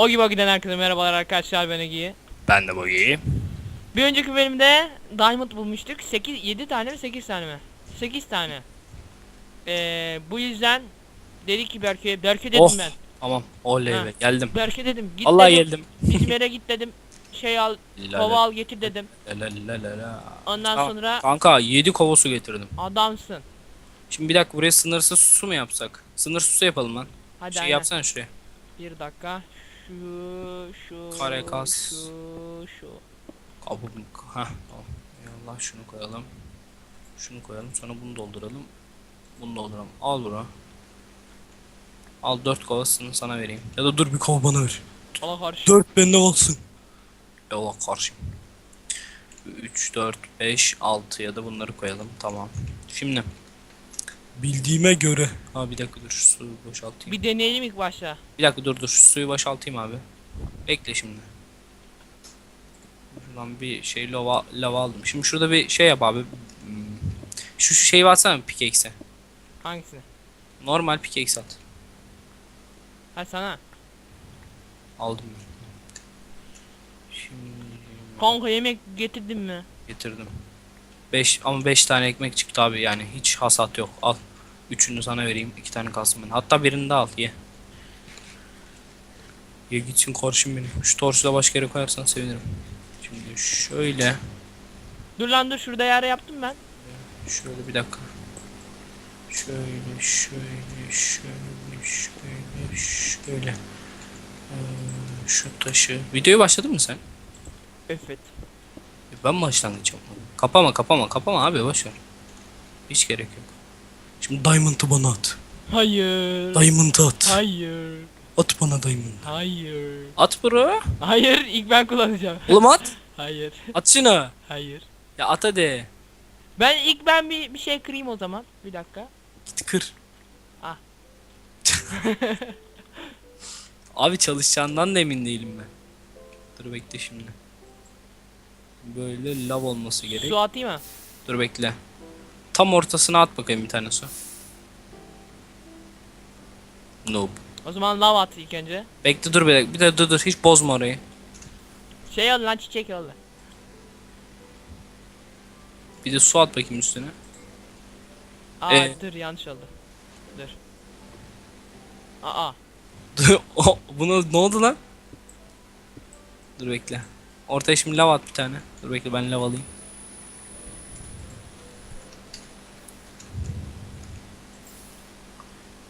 O gibi giden herkese merhabalar arkadaşlar ben Egi. Ben de Bogi. Bir önceki bölümde Diamond bulmuştuk. 8 7 tane mi 8 tane mi? 8 tane. Ee, bu yüzden dedik ki Berke'ye Berke dedim Oh. ben. Tamam. Oley Ha. be. Geldim. Berke dedim git Allah dedim. geldim. İzmir'e git dedim. Şey al, kova al getir dedim. la la la la. Ondan Tamam. sonra Kanka 7 kova su getirdim. adamsın. Şimdi bir dakika buraya sınırsız su mu yapsak? Sınırsız su yapalım lan. Hadi şey aynen. yapsana şuraya. Bir dakika. Şu şu Kare kas. şu şu. Kapı Hah tamam. Allah şunu koyalım. Şunu koyalım. Sonra bunu dolduralım. Bunu dolduralım. Al bura. Al 4 kovasını sana vereyim. Ya da dur bir kova bana ver. Allah karşı. 4 bende olsun. Allah karşıyım. 3, 4, 5, 6 ya da bunları koyalım. Tamam. Şimdi. Bildiğime göre. Ha bir dakika dur şu suyu boşaltayım. Bir, Bir deneyelim ilk başta. dakika dur dur şu suyu boşaltayım abi. Bekle şimdi. Şuradan bir şey lava, lava aldım. Şimdi şurada bir şey yap abi. Hmm. Şu, şu şeyi atsana pickaxe'e. Hangisini? Normal pickaxe at. Ha sana. Aldım ben. Şimdi Kanka yemek getirdin mi? Getirdim. 5 ama 5 tane ekmek çıktı abi yani hiç hasat yok. Al. Üçünü sana vereyim. iki tane kalsın benim. Hatta birini de al ye. Ye gitsin karşım benim. Şu torsu da başka yere koyarsan sevinirim. Şimdi şöyle. Dur lan dur şurada yer yaptım ben. Şöyle bir dakika. Şöyle şöyle şöyle şöyle şöyle. Ee, şu taşı. Videoya başladın mı sen? Evet. Ben başlangıç yapmadım. Kapama kapama kapama abi boş ver. Hiç gerek yok. Şimdi Diamond'ı bana at. Hayır. Diamond'ı at. Hayır. At bana Diamond. Hayır. At bro. Hayır ilk ben kullanacağım. Oğlum at. Hayır. At şunu. Hayır. Ya at hadi. Ben ilk ben bir bir şey kırayım o zaman. Bir dakika. Git kır. Ah. abi çalışacağından da emin değilim ben. Dur bekle şimdi. Böyle lav olması gerek. Su atayım mı? Dur bekle. Tam ortasına at bakayım bir tane su. Nope. O zaman lav at ilk önce. Bekle dur bir dakika. Bir de dur dur hiç bozma orayı. Şey al lan çiçek al. Bir de su at bakayım üstüne. Aa Ee? dur yanlış oldu. Dur. Aa. o, buna ne oldu lan? Dur bekle. Ortaya şimdi lav at bir tane. Dur bekle ben lav alayım.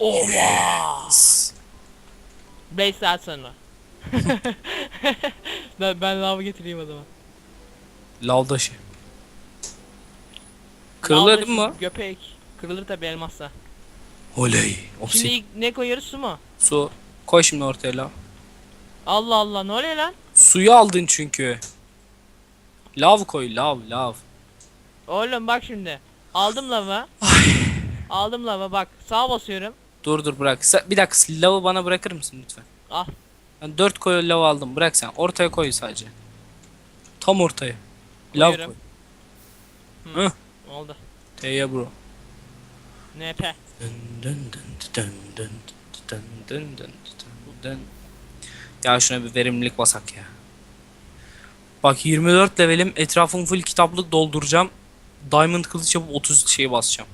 Oha. 5 saat sonra. ben, ben lav getireyim o zaman. Lav taşı. Kırılır Lav değil mi? Göpek. Kırılır tabi elmasla. Oley. Şimdi Obsid. ilk ne koyuyoruz su mu? Su. Koy şimdi ortaya lav. Allah Allah ne oluyor lan? Suyu aldın çünkü. Lav koy lav lav. Oğlum bak şimdi. Aldım lava. Aldım lava bak. Sağa basıyorum. Dur dur bırak. Bir dakika lavı bana bırakır mısın lütfen? Ah Ben 4 koyu lav aldım. Bırak sen. Ortaya koy sadece. Tam ortaya. Lav Koyuyorum. koy. oldu. Teyye bro. NP. Ya şuna bir verimlilik basak ya. Bak 24 levelim etrafım full kitaplık dolduracağım. Diamond kılıç yapıp 30 şeyi basacağım.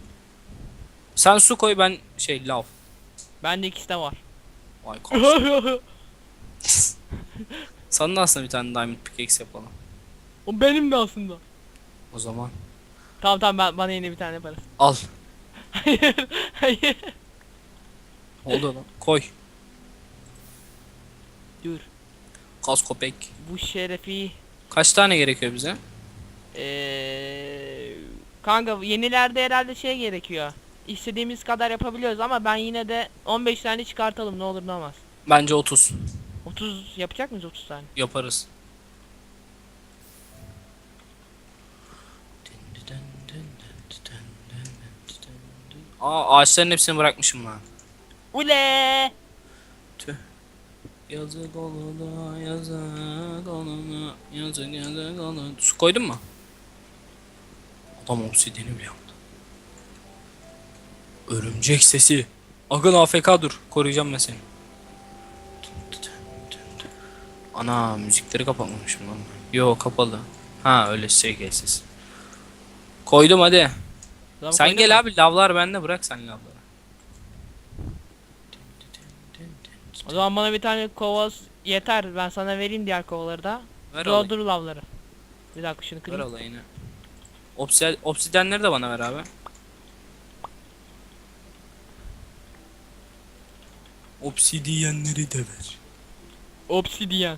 Sen su koy ben şey lav. Bende ikisi de var. Vay kalsın. Sana da aslında bir tane diamond pickaxe yapalım. o benim de aslında. O zaman Tamam tamam ben, bana yine bir tane yaparız. al. hayır. Hayır. Oldu lan. Koy. Dur. Kas köpek. Bu şerefi. Kaç tane gerekiyor bize? Eee kanka yenilerde herhalde şey gerekiyor. İstediğimiz kadar yapabiliyoruz ama ben yine de 15 tane çıkartalım ne olur ne olmaz. Bence 30 30 yapacak mıyız 30 tane? yaparız. Aa ağaçların hepsini bırakmışım lan. Ule! Tüh. Yazık olana yazık olana yazık yazık olana. Su koydun mu? Adam obsidiyeni yaptı. Örümcek sesi. Akın AFK dur. Koruyacağım ben seni. Ana müzikleri kapatmamışım lan. Yo kapalı. Ha öyle şey gelsiz. Koydum hadi. Tamam, sen gel abi lavlar bende bırak sen lavları. O zaman bana bir tane kova yeter. Ben sana vereyim diğer kovaları da. Ver. Doldur lavları. Bir dakika şunu Ver kırayım. olayını. Obsid obsidenleri de bana ver abi. Obsidiyenleri de ver. Obsidian.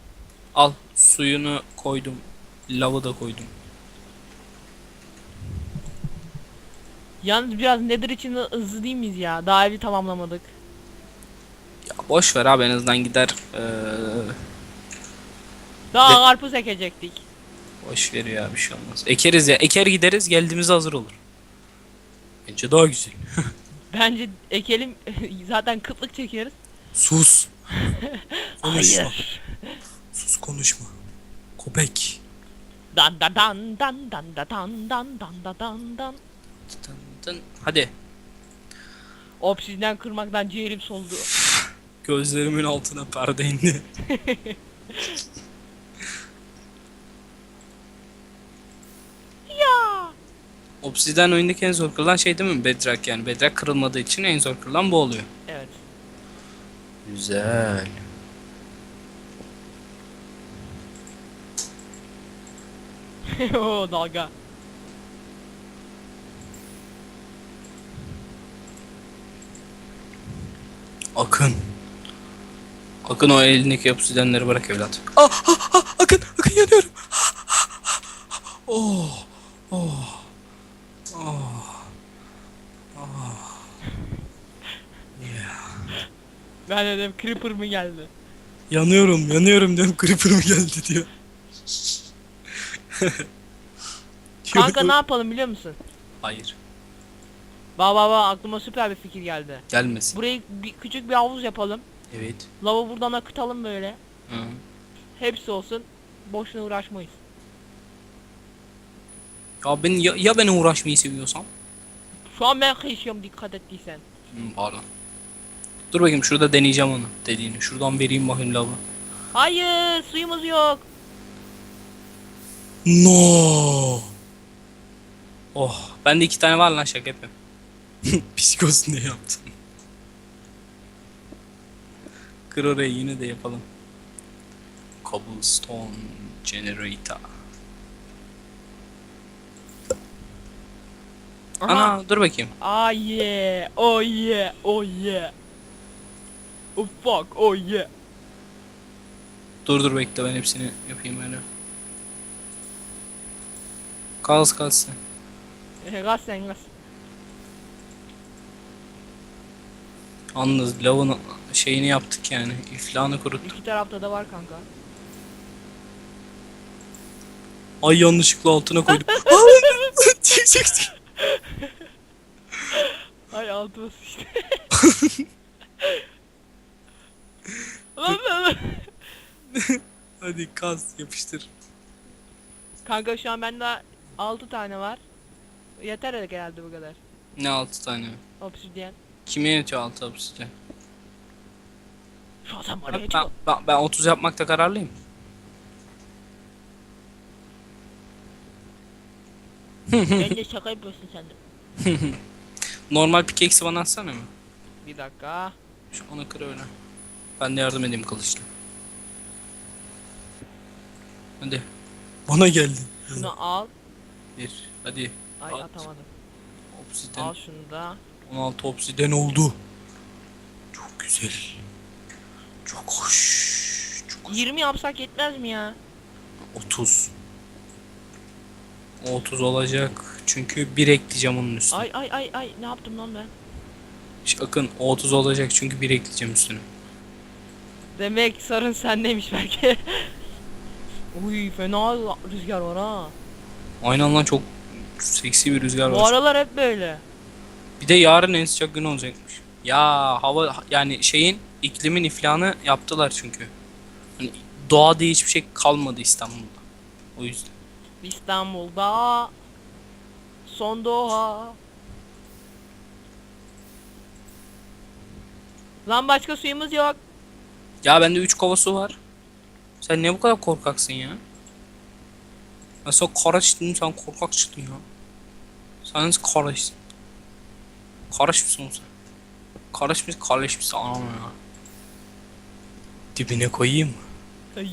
Al suyunu koydum. Lavı da koydum. Yalnız biraz Nether için hızlı değil miyiz ya? Daha evi tamamlamadık. Ya boş ver abi en azından gider. Eee Daha De- karpuz ekecektik. boş veriyor ya bir şey olmaz. Ekeriz ya. Eker gideriz geldiğimizde hazır olur. Bence daha güzel. Bence ekelim zaten kıtlık çekiyoruz. Sus. Konuşma. Hayır. Sus konuşma. Köpek. Dan da dan dan dan da dan dan dan da dan dan. Tın tın. Hadi. Obsidyen kırmaktan ciğerim soldu. Gözlerimin altına perde indi. Ya. Obsidian oyundaki en zor kırılan şey değil mi? Bedrock yani. Bedrock kırılmadığı için en zor kırılan bu oluyor. Evet. Güzel. o dalga. Akın. Akın o elindeki obsidianları bırak evlat. Ah, ah, ah, Akın, Akın yanıyorum. Oh, oh, oh, oh. Yeah. Ben dedim creeper mı geldi? Yanıyorum, yanıyorum diyorum. Creeper mı geldi diyor. Kanka ne yapalım biliyor musun? Hayır, Ba ba ba aklıma süper bir fikir geldi. gelmesin. Burayı bir, küçük bir havuz yapalım. Evet. Lava buradan akıtalım böyle. Hı. Hepsi olsun. Boşuna uğraşmayız. Ya ben ya, ya ben uğraşmayı seviyorsam? Şu an ben kıyışıyorum dikkat ettiysen. Hı, pardon. Dur bakayım şurada deneyeceğim onu dediğini. Şuradan vereyim bakayım lavı. Hayır suyumuz yok. No. Oh, bende iki tane var lan şaka yapıyorum. Psikoz ne yaptın? Kır orayı yine de yapalım. Cobblestone generator. Aha. Ana dur bakayım. Ah yeah. Oh yeah. Oh yeah. Oh fuck. Oh yeah. Dur dur bekle ben hepsini yapayım öyle. Kaz. E, Gaz sen gaz. Yalnız lavın şeyini yaptık yani. İflahını kuruttuk. İki tarafta da var kanka. Ay yanlışlıkla altına koydum. Çık çık çık. Ay altıma sıçtı. Hadi kaz yapıştır. Kanka şu an bende 6 tane var. Yeter herhalde bu kadar. Ne altı tane? Obsidian. Kime yetiyor altı obsidian? Şu sen bana Ben, yetiyor. ben, ben 30 yapmakta kararlıyım. Bence şaka yapıyorsun sen de. Normal pickaxe'i bana atsana mı? Bir dakika. Şu onu kır öyle. Ben de yardım edeyim kılıçla. Hadi. Bana geldi. Şunu al. Bir. Hadi. Ay At. atamadım. Obsidian. Al şunu da. 16 obsidian oldu. Çok güzel. Çok hoş. Çok hoş. 20 yapsak yetmez mi ya? 30. O 30 olacak. Çünkü bir ekleyeceğim onun üstüne. Ay ay ay ay ne yaptım lan ben? Akın o 30 olacak çünkü bir ekleyeceğim üstüne. Demek sorun sendeymiş belki. Uy fena rüzgar var ha. Aynen lan çok seksi bir rüzgar Bu var. aralar hep böyle. Bir de yarın en sıcak gün olacakmış. Ya hava yani şeyin iklimin iflahını yaptılar çünkü. Hani doğa diye hiçbir şey kalmadı İstanbul'da. O yüzden. İstanbul'da son doğa. Lan başka suyumuz yok. Ya bende 3 kova su var. Sen niye bu kadar korkaksın ya? Ben sana kara çıktım sen korkak çıktın ya. Sen nasıl karışsın? Karış mısın sen? Karış mısın? Karış mısın? Anam ya. Dibine koyayım mı? Hayır.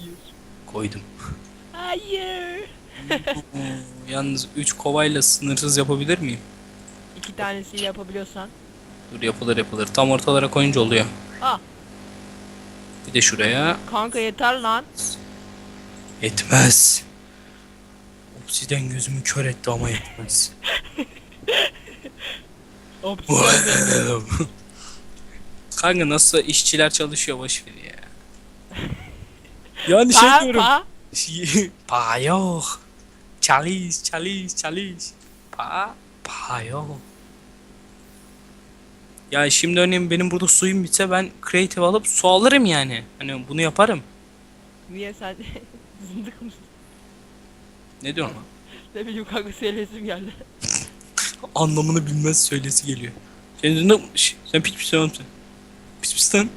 Koydum. Hayır. Yalnız 3 kovayla sınırsız yapabilir miyim? İki tanesi yapabiliyorsan. Dur yapılır yapılır. Tam ortalara koyunca oluyor. Ah Bir de şuraya. kanka yeter lan. Etmez. Obsiden gözümü kör etti ama yetmez. Obsidian. Kanka nasıl işçiler çalışıyor boş ver ya. Yani şey diyorum. pa. pa yok. Çalış çalış çalış. Pa pa yok. Ya şimdi örneğin benim burada suyum bitse ben creative alıp su alırım yani. Hani bunu yaparım. Niye sen zındık mısın? Ne diyorsun lan? Ne bileyim kanka söylesim geldi. Anlamını bilmez söylesi geliyor. Sen zındık? Şş, Sen piç piç oğlum sen. Piç piç lan.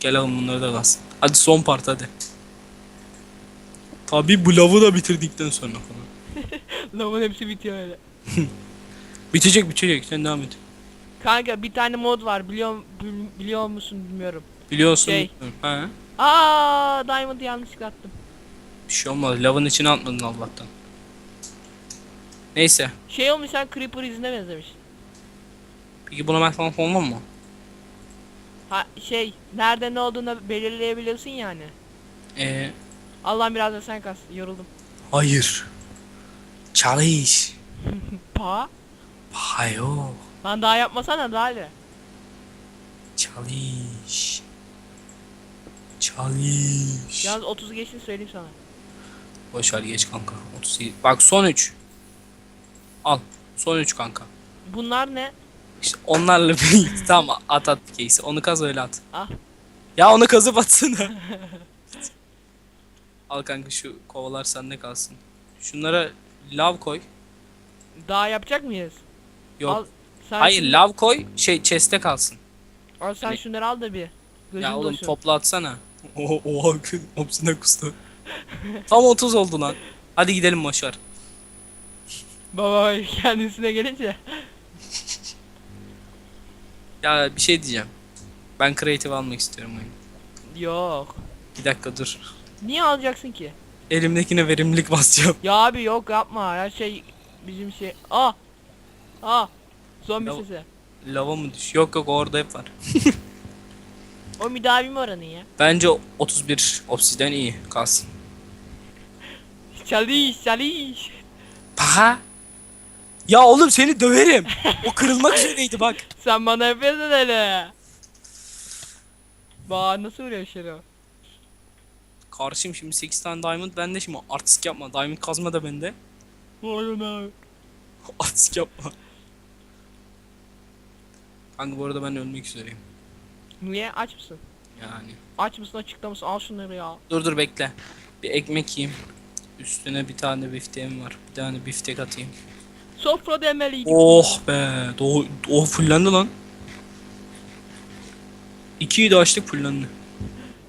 Gel alın bunları da kalsın. Hadi son part hadi. Tabi bu lavı da bitirdikten sonra falan. Lavın hepsi bitiyor öyle. Bitecek bitecek sen devam et. Kanka bir tane mod var biliyor bil- biliyor musun bilmiyorum. Biliyorsun. Şey. Ha? Aa Diamond'ı yanlışlıkla attım. Bir şey olmaz. Lavın içine atmadın Allah'tan. Neyse. Şey olmuş sen Creeper izine benzemiş. Peki buna ben falan olmam mı? Ha şey nerede ne olduğunu belirleyebiliyorsun yani. Ee, Allah'ım biraz da sen kas. Yoruldum. hayır. Çalış. Pa. Hayır. Lan daha yapmasana daha hadi. Çalış. Çalış. Yalnız 30 geçti söyleyeyim sana. Boş ver geç kanka. 37. Bak son 3. Al. Son 3 kanka. Bunlar ne? İşte onlarla bir tamam at at bir case. Onu kaz öyle at. Ah. Ya onu kazıp atsana. Al kanka şu kovalar sende kalsın. Şunlara lav koy. Daha yapacak mıyız? Yok. Al, sen Hayır şunu- lav koy şey chest'e kalsın. Al sen Hani- şunları al da bir. Gözün ya oğlum doşun. topla atsana. O o hepsine kustu. Tam 30 oldu lan. Hadi gidelim boşver. Baba kendisine gelince. Ya bir şey diyeceğim. Ben creative almak istiyorum oyunu. Yok. Bir dakika dur. Niye alacaksın ki? Elimdekine verimlilik basacağım. Ya abi yok yapma. Her şey bizim şey. Ah. Ah. Zombi Ya- sesi. Lava mı düş? Yok yok orada hep var. O müdavim oranı ya. Bence 31 obsiden iyi kalsın. Çalış çalış. Paha. Ya oğlum seni döverim. O kırılmak üzereydi bak. Sen bana yapıyorsun öyle. Bak nasıl vuruyor şunu? Karşım şimdi 8 tane diamond bende şimdi artistik yapma. Diamond kazma da bende. Oyun abi. artistik yapma. Kanka bu arada ben ölmek üzereyim. Niye aç mısın? Yani. Aç mısın açıkta mısın? Al şunları ya. Dur dur bekle. Bir ekmek yiyeyim. Üstüne bir tane bifteğim var. Bir tane biftek atayım. Sofra demeliydik. Oh be. O, o fullendi lan. İkiyi de açtık fullendi.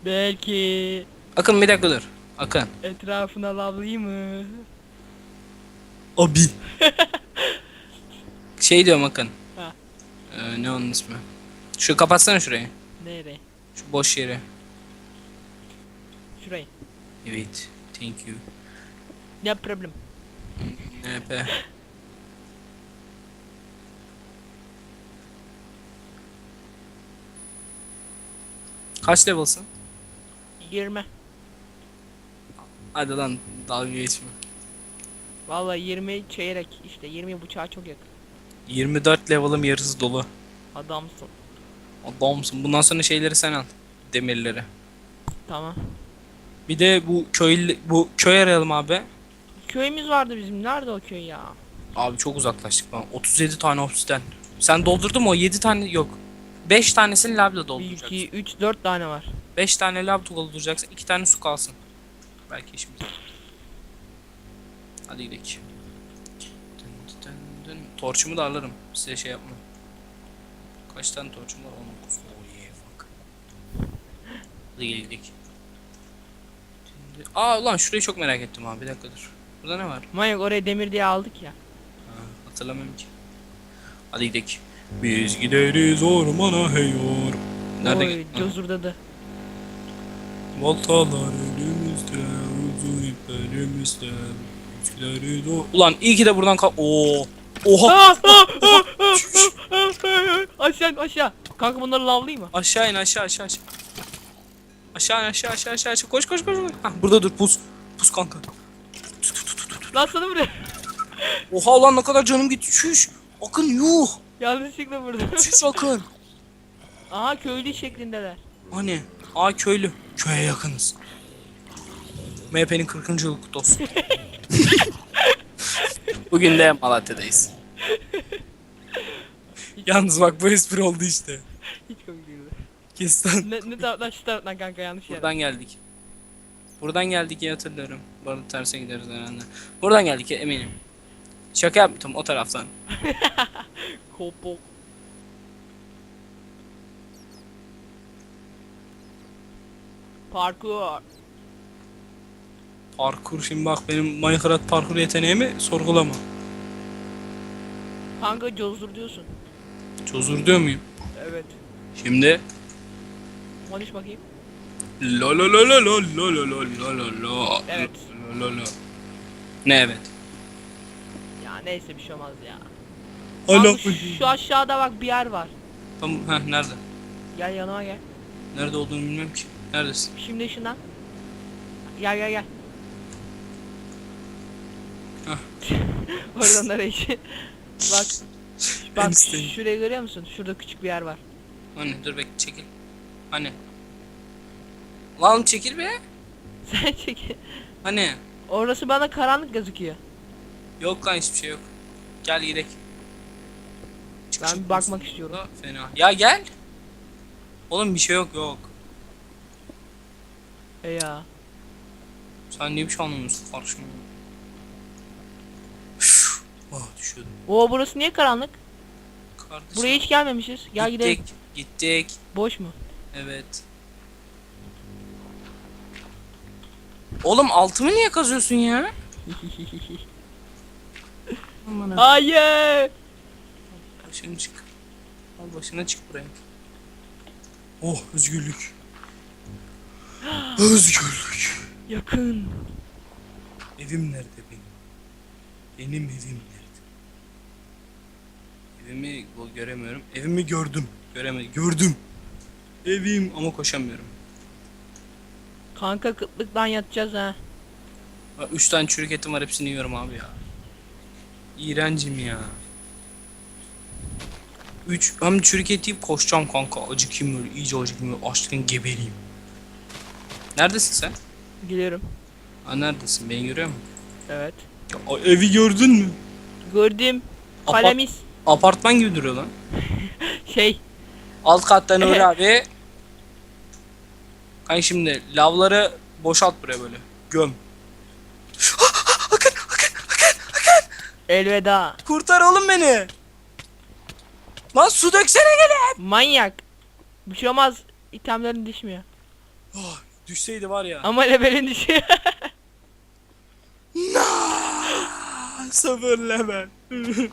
Belki Akın bir dakika dur. Akın. etrafına lavlayayım mı? Abi. şey diyorum Akın. Ee, ne onun ismi? Şu kapatsana şurayı. Nereye? Şu boş yeri. Şurayı. Evet. Thank you. Ne problem? Ne be. Kaç level'sın? 20. Hadi lan dalga geçme. Vallahi 20 çeyrek işte 20 bıçağa çok yakın. 24 level'ım yarısı dolu. Adamsın. Adamsın. Bundan sonra şeyleri sen al. Demirleri. Tamam. Bir de bu köy bu köy arayalım abi. Köyümüz vardı bizim. Nerede o köy ya? Abi çok uzaklaştık lan. 37 tane obsiden. Sen doldurdun mu o 7 tane yok. 5 tanesini labla 1, dolduracaksın. 2, 3, 4 tane var. 5 tane lab dolduracaksın. 2 tane su kalsın. Belki işimiz. Hadi gidelim. Dın. Torçumu da alırım. Size şey yapma. Kaç tane torçum var? 19. Oh yeah fuck. Gidelim. Şimdi... Aa ulan şurayı çok merak ettim abi. Bir dakika dur. Burada ne var? Manyak oraya demir diye aldık ya. Ha, hatırlamıyorum ki. Hadi gidelim. Biz gideriz ormana hey or. Nerede? Oy, cozurdadı. Baltalar elimizde, uzun ipler elimizde. Biz gideriz o... Ulan iyi ki de buradan kal... Oo. Oha! Ah, ah, ah, ah, ah, aşağı aşağı. Kanka bunları lavlayayım mı? Aşağı in aşağı aşağı aşağı. Aşağı in aşağı aşağı aşağı aşağı. Koş koş koş. koş. Hah, burada dur pus. Pus kanka. Lan sana buraya. Oha ulan ne kadar canım gitti. Şuş. Akın yuh. Yanlışlıkla vurdum. Şuş akın. Aha köylü şeklindeler. Hani? Aa köylü. Köye yakınız. MHP'nin 40. yılı kutlu olsun. Bugün de Malatya'dayız. Yalnız bak bu espri oldu işte. Hiç komik değildi. Kesin. Ne, ne taraftan şu taraftan kanka yanlış yer. Buradan geldik. Buradan geldik ya hatırlıyorum. Bu arada terse gideriz herhalde. Buradan geldik ya eminim. Şaka yaptım o taraftan. Kopo. Parkur. Parkur şimdi bak benim Minecraft parkur yeteneğimi sorgulama. Kanka cozur diyorsun. Çözür diyor muyum? Evet. Şimdi Konuş bakayım. la la la la la la la la la la la Evet. la la la Ne evet? Ya neyse bir şey olmaz ya. Kanka şu, şu aşağıda bak bir yer var. Tamam heh, nerede? Gel yanıma gel. Nerede olduğunu bilmiyorum ki. Neredesin? Şimdi şundan. Gel gel gel. Oradan nereye işi? Bak. Bak Einstein. şurayı görüyor musun? Şurada küçük bir yer var. Hani dur bekle çekil. Hani? Lan çekil be. Sen çek. Hani? Orası bana karanlık gözüküyor. Yok lan hiçbir şey yok. Gel gidelim. Çık, Ben çık, bir bakmak istiyorum. Da Fena. Ya gel. Oğlum bir şey yok yok. E ya. Sen niye bir şey anlamıyorsun karşıma? Ah düşüyordum. Oo burası niye karanlık? Kardeşim. Buraya hiç gelmemişiz. Gel gidelim. gittik. Gittik. Boş mu? Evet. Oğlum altımı niye kazıyorsun ya? Aman ha. Hayır. Başını çık. Al başına çık buraya. Oh özgürlük. özgürlük. Yakın. Evim nerede benim? Benim evim? Evimi göremiyorum. Evimi gördüm. Göremedim. Gördüm. Evim ama koşamıyorum. Kanka kıtlıktan yatacağız ha. Bak, Üç tane çürük etim var hepsini yiyorum abi ya. İğrencim ya. Üç hem çürük et yiyip koşacağım kanka. Acıkayım böyle iyice acıkayım böyle açlıktan gebereyim. Neredesin sen? Geliyorum. Ha neredesin? Beni görüyor musun? Evet. Ya, evi gördün mü? Gördüm. Apart- Kalemiz. Apartman gibi duruyor lan. Şey. Alt katta Nuri abi. Kanka şimdi lavları boşalt buraya böyle. Göm. Elveda. Kurtar oğlum beni. Lan su döksene gele. Manyak. Bir şey olmaz. İtemlerin düşmüyor. Oh, düşseydi var ya. Ama levelin düşüyor. Sıfır level.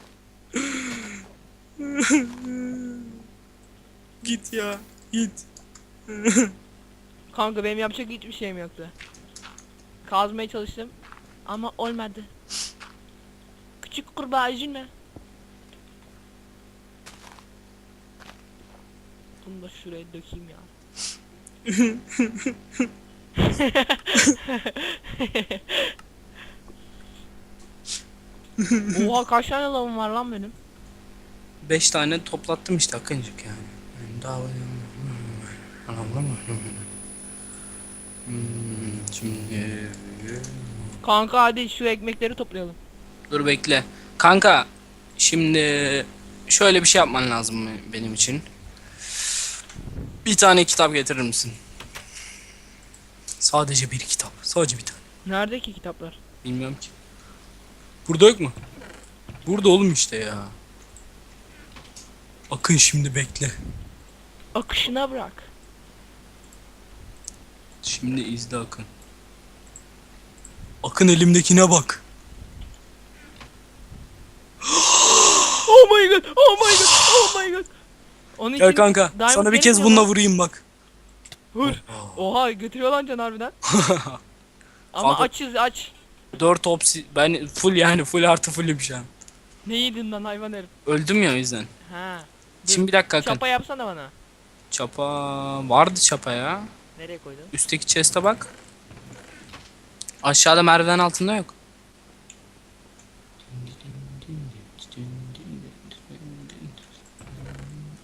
git ya. Git. Kanka benim yapacak hiçbir şeyim yoktu. Kazmaya çalıştım. Ama olmadı. Küçük kurbağa üzülme. Bunu da şuraya dökeyim ya. Oha kaç tane lavım var lan benim? Beş tane toplattım işte akıncık yani. yani daha Anladın mı? Hmm, Şimdi Kanka hadi şu ekmekleri toplayalım. dur bekle. Kanka şimdi şöyle bir şey yapman lazım benim için. Bir tane kitap getirir misin? Sadece bir kitap. Sadece bir tane. Nerede ki kitaplar? Bilmiyorum ki. Burada yok mu? Burada oğlum işte ya. Akın şimdi bekle. Akışına bırak. Şimdi izle Akın. Akın elimdekine bak. Oh my god. Oh my god. Oh my god. Onun Gel için kanka diamond sana bir kez gerekmiyor bununla mu? vurayım bak. Vur. Oha götürüyor lan can harbiden. Ama Kanka- açız aç. 4 opsi ben full yani full artı fullüm şu an. Ne yedin lan hayvan herif? Öldüm ya o yüzden. Ha. Şimdi bir dakika. Çapa yapsana bana. Çapa vardı çapa ya. Nereye koydun? Üstteki chest'e bak. Aşağıda merdiven altında yok.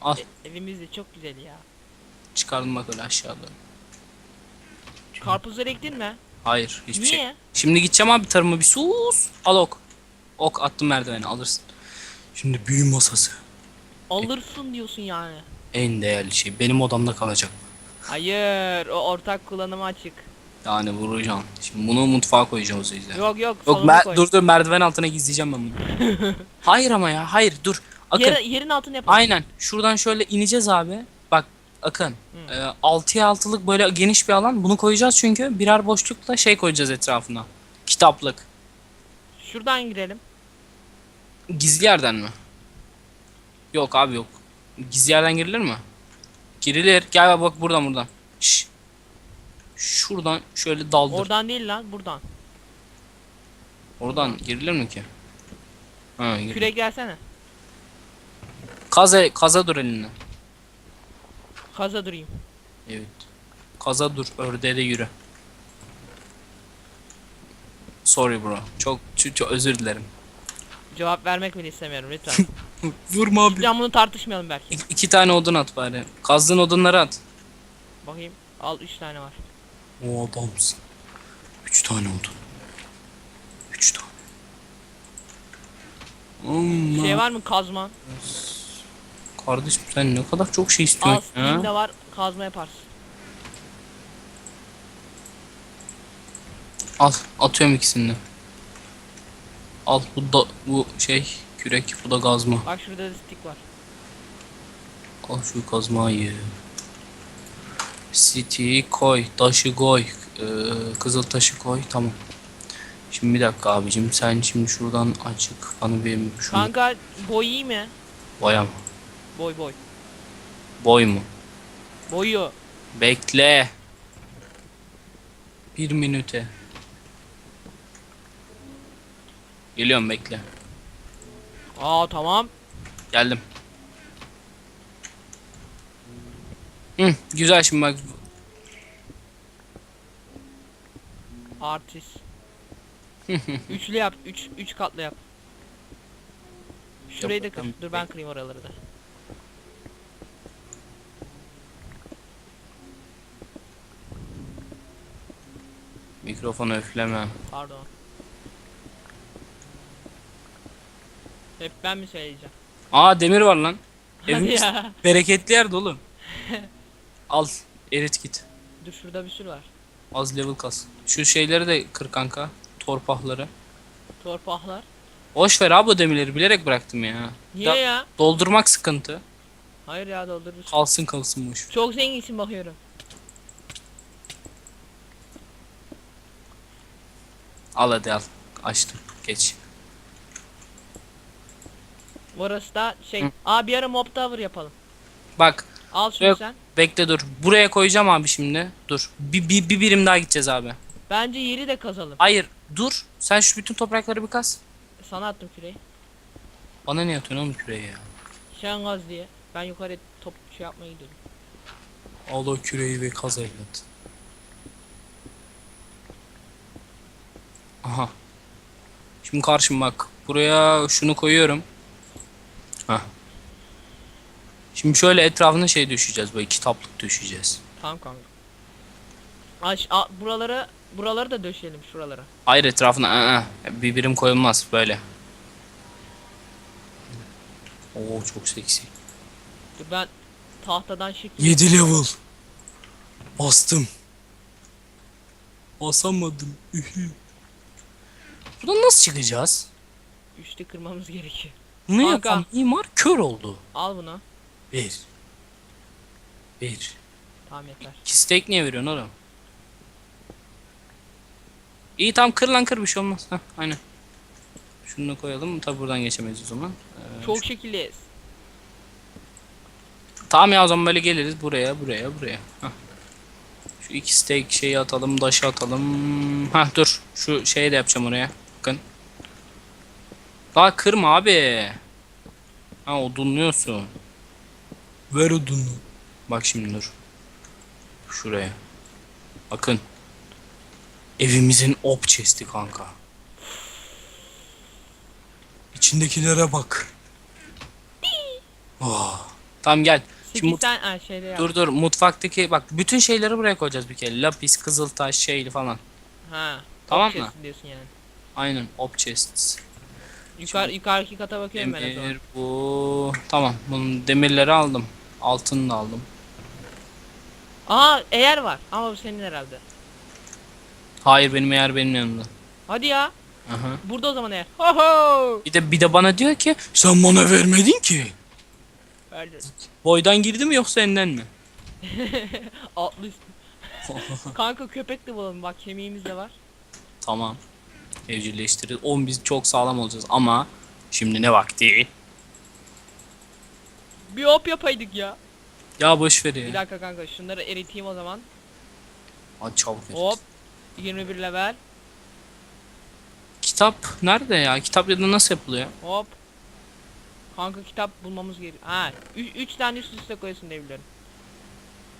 Al E, evimiz de çok güzel ya. çıkardım bak öyle aşağıda. Karpuzları ektin mi? Hayır hiçbir şey. Niye? Şimdi gideceğim abi tarıma bir sus. Al ok. Ok attım merdivene alırsın. Şimdi büyü masası. Alırsın diyorsun yani. En değerli şey. Benim odamda kalacak. Hayır, o ortak kullanıma açık. Yani vuracağım. Şimdi bunu mutfağa koyacağız o yüzden. Yok yok, Yok mer- koy. dur dur merdiven altına gizleyeceğim ben bunu. hayır ama ya hayır dur. Akın. Yer- yerin altına yapalım. Aynen. Şuradan şöyle ineceğiz abi. Bak Akın. E, 6'ya 6'lık böyle geniş bir alan. Bunu koyacağız çünkü birer boşlukla şey koyacağız etrafına. Kitaplık. Şuradan girelim. Gizli yerden mi? Yok abi yok. Gizli yerden girilir mi? Girilir. Gel bak buradan buradan. Şş. Şuradan şöyle daldır. Oradan değil lan, buradan. Oradan girilir mi ki? Ha, gir. Kürek gelsene. Kaza, kaza dur elinle. Kaza durayım. Evet. Kaza dur. Ördeğe de yürü. Sorry bro. Çok, çok, çok özür dilerim. Cevap vermek bile istemiyorum lütfen. Vurma abi. Lütfen bunu tartışmayalım belki. İki, iki tane odun at bari. Kazdığın odunları at. Bakayım. Al 3 tane var. O adamsın. Üç tane odun. Üç tane. Amma. Şey var mı kazma? Kardeşim sen ne kadar çok şey Al istiyorsun Steam'de ya. var kazma yaparsın. Al atıyorum ikisini de. Al bu da bu şey kürek bu da gazma. Bak şurada da stick var. Al şu kazmayı. City koy, taşı koy, ee, kızıl taşı koy, tamam. Şimdi bir dakika abicim, sen şimdi şuradan açık bana bir şunu Kanka boy iyi mi? boya mı? Boy boy. Boy mu? Boyu. Bekle. Bir minüte. Geliyorum bekle. Aa tamam. Geldim. Hı, güzel şimdi bak. Artist. Üçlü yap. Üç, üç katlı yap. Şurayı da kır. Dur ben kırayım oraları da. Mikrofonu öfleme. Pardon. Hep ben mi söyleyeceğim? Aa demir var lan. Hadi Evimiz ya. bereketli yerde oğlum. Al erit git. Dur şurada bir sürü var. Az level kas. Şu şeyleri de kır kanka. Torpahları. Torpaklar. Boş ver abi o demirleri bilerek bıraktım ya. Niye Ya- ya? Doldurmak sıkıntı. Hayır ya doldururuz. Kalsın kalsın boş. Çok zenginsin bakıyorum. Al hadi al. Açtım. Geç. Orası da şey. Hı. Aa bir ara mob tower yapalım. Bak Al şunu Yok. sen. bekle dur. Buraya koyacağım abi şimdi. Dur. Bir, bir, bir birim daha gideceğiz abi. Bence yeri de kazalım. Hayır dur. Sen şu bütün toprakları bir kaz. Sana attım küreği. Bana ne atıyorsun oğlum küreği ya? Sen gaz diye. Ben yukarı top şey yapmaya gidiyorum. Al o küreği ve kaz evlat. Aha. Şimdi karşım bak. Buraya şunu koyuyorum. Hah. Şimdi şöyle etrafına şey düşeceğiz böyle kitaplık düşeceğiz. Tamam kanka. Aç, a, buraları buraları da döşeyelim şuralara. Hayır etrafına ı, ı, bir birim koyulmaz böyle. Oo çok seksi. Dur ben tahtadan shift 7 level. Bastım. Basamadım. Ühü. Buradan nasıl çıkacağız? üçlü kırmamız gerekiyor. Ne Kanka. yapan mimar kör oldu. Al bunu. Bir. Bir. Tamam yeter. İki steak niye veriyorsun oğlum? İyi tamam kır lan kır bir şey olmaz. Heh, aynen. Şunu da koyalım. Tabi buradan geçemeyiz o zaman. Ee, Çok şekilliyiz. Tamam ya o zaman böyle geliriz buraya buraya buraya. Heh. Şu iki steak şeyi atalım daşı atalım. Ha dur şu şeyi de yapacağım oraya. Daha kırma abi. Ha odunluyorsun. Ver odunu. Bak şimdi dur. Şuraya. Bakın. Evimizin op chest'i kanka. İçindekilere bak. Oh. Tamam gel. Şimdi 8 mut- tane ha, şeyde yap. Dur dur mutfaktaki bak bütün şeyleri buraya koyacağız bir kere. Lapis, kızıltaş, şeyli falan. Ha. Tamam mı? Diyorsun yani. Aynen op chests. Yukarı yukarıki kata bakıyorum ben o zaman. Demir bu. Tamam bunun demirleri aldım. Altını da aldım. Aa eğer var ama bu senin herhalde. Hayır benim eğer benim yanımda. Hadi ya. Aha. Burada o zaman eğer. Ho ho. Bir de bir de bana diyor ki sen bana vermedin ki. Verdim. Boydan girdi mi yoksa elinden mi? Atlı üstü. Kanka köpek de bulalım bak kemiğimiz de var. Tamam. Evcilleştiririz. Oğlum biz çok sağlam olacağız ama şimdi ne vakti? Bir hop yapaydık ya. Ya boş ver Bir ya. dakika kanka şunları eriteyim o zaman. Hadi çabuk et. Hop. 21 level. Kitap nerede ya? Kitap ya da nasıl yapılıyor? Hop. Kanka kitap bulmamız gerekiyor. Ha 3 tane üst üste koyuyorsun diye biliyorum.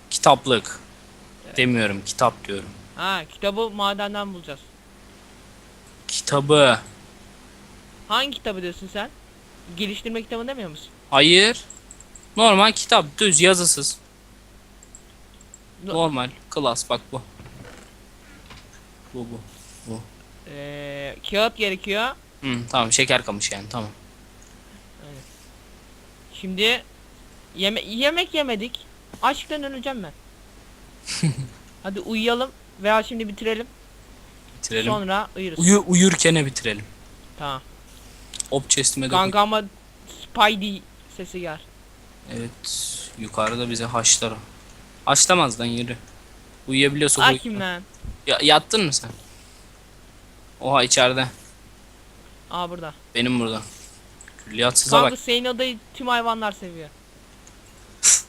Kitaplık. Demiyorum kitap diyorum. Ha kitabı madenden bulacağız. Kitabı. Hangi kitabı diyorsun sen? Geliştirme kitabı demiyor musun? Hayır. Normal kitap düz yazısız. No- Normal klas bak bu. Bu bu. Ee, kağıt gerekiyor. Hı, tamam şeker kamış yani tamam. Şimdi yeme yemek yemedik. Açlıktan öleceğim ben. Hadi uyuyalım veya şimdi bitirelim. Bitirelim. Sonra uyuruz. Uyu, uyurken bitirelim. Tamam. Op chest'ime de Kanka ama Spidey sesi gel. Evet. Yukarıda bize haşlar. Haşlamaz lan yürü. Uyuyabiliyorsa uyu. Akim lan. Ya, yattın mı sen? Oha içeride. Aa burada. Benim burada. Külliyatsıza Kanka bak. senin odayı tüm hayvanlar seviyor.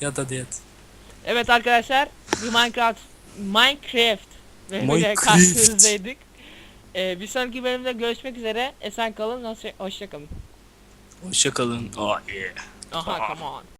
Yat hadi yat. Evet arkadaşlar Minecraft Minecraft bölümüyle karşınızdaydık. Ee, bir sonraki bölümde görüşmek üzere. Esen kalın. Hoşça, hoşça kalın. Hoşça kalın. Oh yeah. Aha come on.